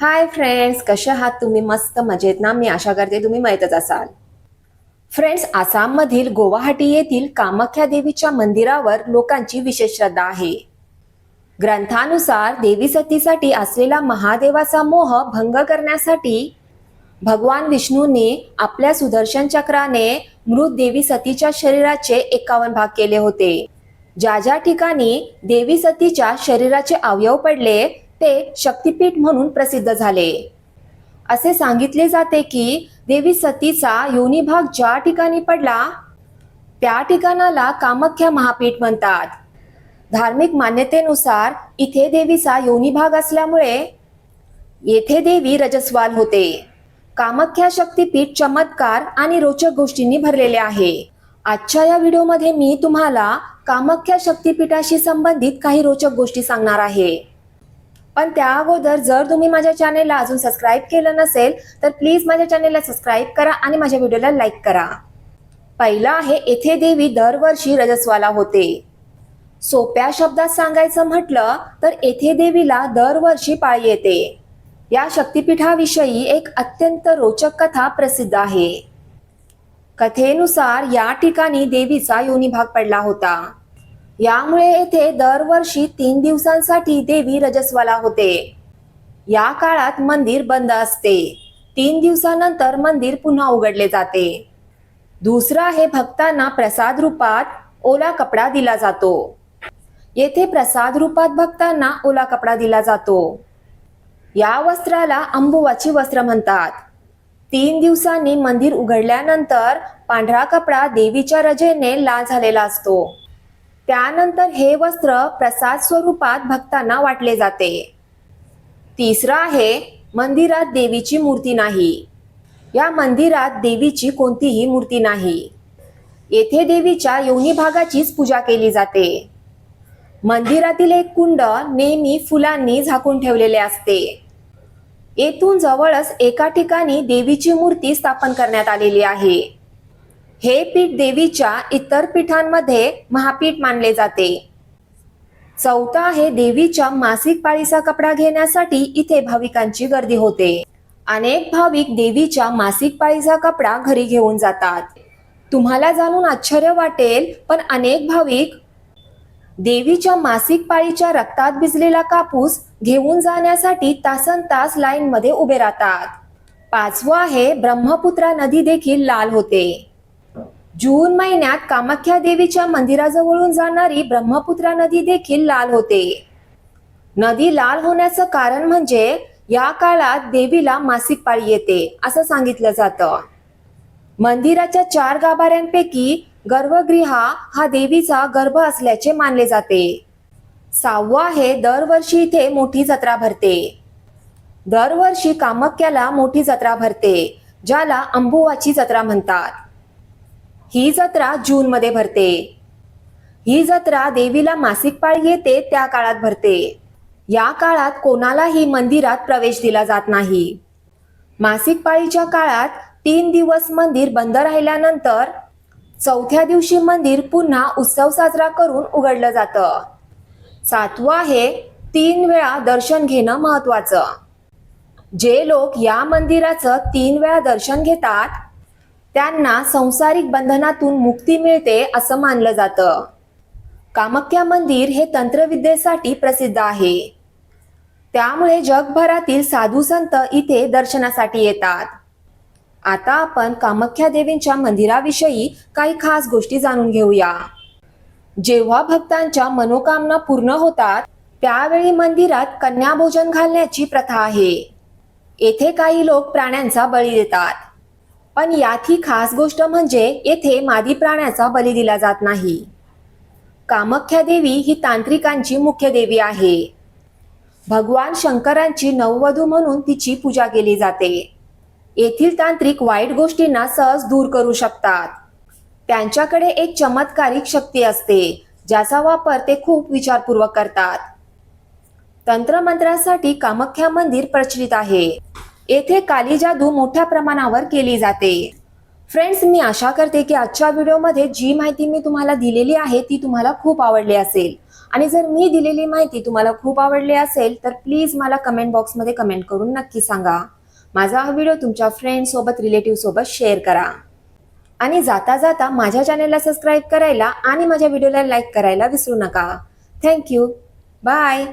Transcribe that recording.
Hi friends कसे आहात तुम्ही? मस्त मजेत ना? मी आशा करते तुम्ही माहीतच असाल. फ्रेंड्स आसाममधील गुवाहाटी येथील कामाख्या देवीच्या मंदिरावर लोकांची विशेष श्रद्धा आहे. ग्रंथानुसार देवी सतीसाठी असलेला महादेवाचा मोह भंग करण्यासाठी भगवान विष्णूने आपल्या सुदर्शन चक्राने मृत देवी सतीच्या शरीराचे एकावन्न भाग केले होते. ज्या ज्या ठिकाणी देवी सतीच्या शरीराचे अवयव पडले ते शक्तिपीठ म्हणून प्रसिद्ध झाले. असे सांगितले जाते की देवी सतीचा योनी भाग ज्या ठिकाणी पडला त्या ठिकाणाला कामाख्या महापीठ म्हणतात. धार्मिक मान्यतेनुसार इथे देवीचा योनी भाग असल्यामुळे येथे देवी रजस्वाल होते. कामाख्या शक्तीपीठ चमत्कार आणि रोचक गोष्टींनी भरलेले आहे. आजच्या या व्हिडिओमध्ये मी तुम्हाला कामाख्या शक्तीपीठाशी संबंधित काही रोचक गोष्टी सांगणार आहे. पण त्या अगोदर जर तुम्ही माझ्या चॅनेलला अजून सबस्क्राईब केलं नसेल तर प्लीज माझ्या चॅनेलला सबस्क्राईब करा आणि माझ्या व्हिडिओला लाईक करा. पहिला आहे येथे देवी दरवर्षी रजस्वाला होते. सोप्या शब्दात सांगायचं म्हटलं तर येथे देवीला दरवर्षी पाळी येते. या शक्तिपीठाविषयी एक अत्यंत रोचक कथा प्रसिद्ध आहे. कथेनुसार या ठिकाणी देवीचा योनी भाग पडला होता. यामुळे येथे दरवर्षी तीन दिवसांसाठी देवी रजस्वाला होते. या काळात मंदिर बंद असते. तीन दिवसानंतर मंदिर पुन्हा उघडले जाते. दुसरं आहे भक्तांना प्रसाद रूपात ओला कपडा दिला जातो. येथे प्रसाद रूपात भक्तांना ओला कपडा दिला जातो. या वस्त्राला अंबुवाची वस्त्र म्हणतात. तीन दिवसांनी मंदिर उघडल्यानंतर पांढरा कपडा देवीच्या रजेने लाल झालेला असतो. त्यानंतर हे वस्त्र प्रसाद स्वरूपात भक्तांना वाटले जाते. तिसरं आहे मंदिरात देवीची मूर्ती नाही. या मंदिरात देवीची कोणतीही मूर्ती नाही. येथे देवीच्या योनी भागाचीच पूजा केली जाते. मंदिरातील एक कुंड नेहमी फुलांनी झाकून ठेवलेले असते. येथून जवळच एका ठिकाणी देवीची मूर्ती स्थापन करण्यात आलेली आहे. हे पीठ देवीच्या इतर पीठांमध्ये महापीठ मानले जाते. चौथा आहे देवीच्या मासिक पाळीचा कपडा घेण्यासाठी इथे भाविकांची गर्दी होते. अनेक भाविक देवीच्या मासिक पाळीचा कपडा घरी घेऊन जातात. तुम्हाला जाणून आश्चर्य वाटेल पण अनेक भाविक देवीच्या मासिक पाळीच्या रक्तात भिजलेला कापूस घेऊन जाण्यासाठी तासन तास लाईन मध्ये उभे राहतात. पाचवं आहे ब्रह्मपुत्रा नदी देखील लाल होते. जून महिन्यात कामाख्या देवीच्या मंदिराजवळून जाणारी ब्रह्मपुत्रा नदी देखील लाल होते. नदी लाल होण्याचं कारण म्हणजे या काळात देवीला मासिक पाळी येते असं सांगितलं जातं. मंदिराच्या चार गाभाऱ्यांपैकी गर्भगृहा हा देवीचा गर्भ असल्याचे मानले जाते. सहावा हे दरवर्षी इथे मोठी जत्रा भरते. दरवर्षी कामाख्याला मोठी जत्रा भरते ज्याला अंबुवाची जत्रा म्हणतात. ही जत्रा जून मध्ये भरते. ही जत्रा देवीला मासिक पाळी येते त्या काळात भरते. या काळात कोणालाही मंदिरात प्रवेश दिला जात नाही. मासिक पाळीच्या काळात तीन दिवस मंदिर बंद राहिल्यानंतर चौथ्या दिवशी मंदिर पुन्हा उत्सव साजरा करून उघडलं जातं. सातवं आहे तीन वेळा दर्शन घेणं महत्वाचं जे लोक या मंदिराचं तीन वेळा दर्शन घेतात त्यांना संसारिक बंधनातून मुक्ती मिळते असं मानलं जातं. कामाख्या मंदिर हे तंत्रविद्येसाठी प्रसिद्ध आहे. त्यामुळे जगभरातील साधू संत इथे दर्शनासाठी येतात. आता आपण कामाख्या देवींच्या मंदिराविषयी काही खास गोष्टी जाणून घेऊया. जेव्हा भक्तांच्या मनोकामना पूर्ण होतात त्यावेळी मंदिरात कन्या भोजन घालण्याची प्रथा आहे. येथे काही लोक प्राण्यांचा बळी देतात. पण यात ही खास गोष्ट म्हणजे येथे मादी प्राण्याचा बली दिला जात नाही. कामाख्या देवी ही तांत्रिकांची मुख्य देवी आहे. भगवान शंकरांची नववधू म्हणून तिची पूजा केली जाते. येथील तांत्रिक वाईट गोष्टींना सहज दूर करू शकतात. त्यांच्याकडे एक चमत्कारिक शक्ती असते ज्याचा वापर ते खूप विचारपूर्वक करतात. तंत्रमंत्रासाठी कामाख्या मंदिर प्रचलित आहे. येथे काली जादू मोठ्या प्रमाणावर केली जाते. फ्रेंड्स मी आशा करते की आजच्या व्हिडिओमध्ये जी माहिती मी तुम्हाला दिलेली आहे ती तुम्हाला खूप आवडली असेल. आणि जर मी दिलेली माहिती तुम्हाला खूप आवडली असेल तर प्लीज मला कमेंट बॉक्समध्ये कमेंट करून नक्की सांगा. माझा हा व्हिडिओ तुमच्या फ्रेंडसोबत रिलेटिव्हसोबत शेअर करा. आणि जाता जाता माझ्या चॅनलला सबस्क्राईब करायला आणि माझ्या व्हिडिओला लाईक करायला विसरू नका. Thank you bye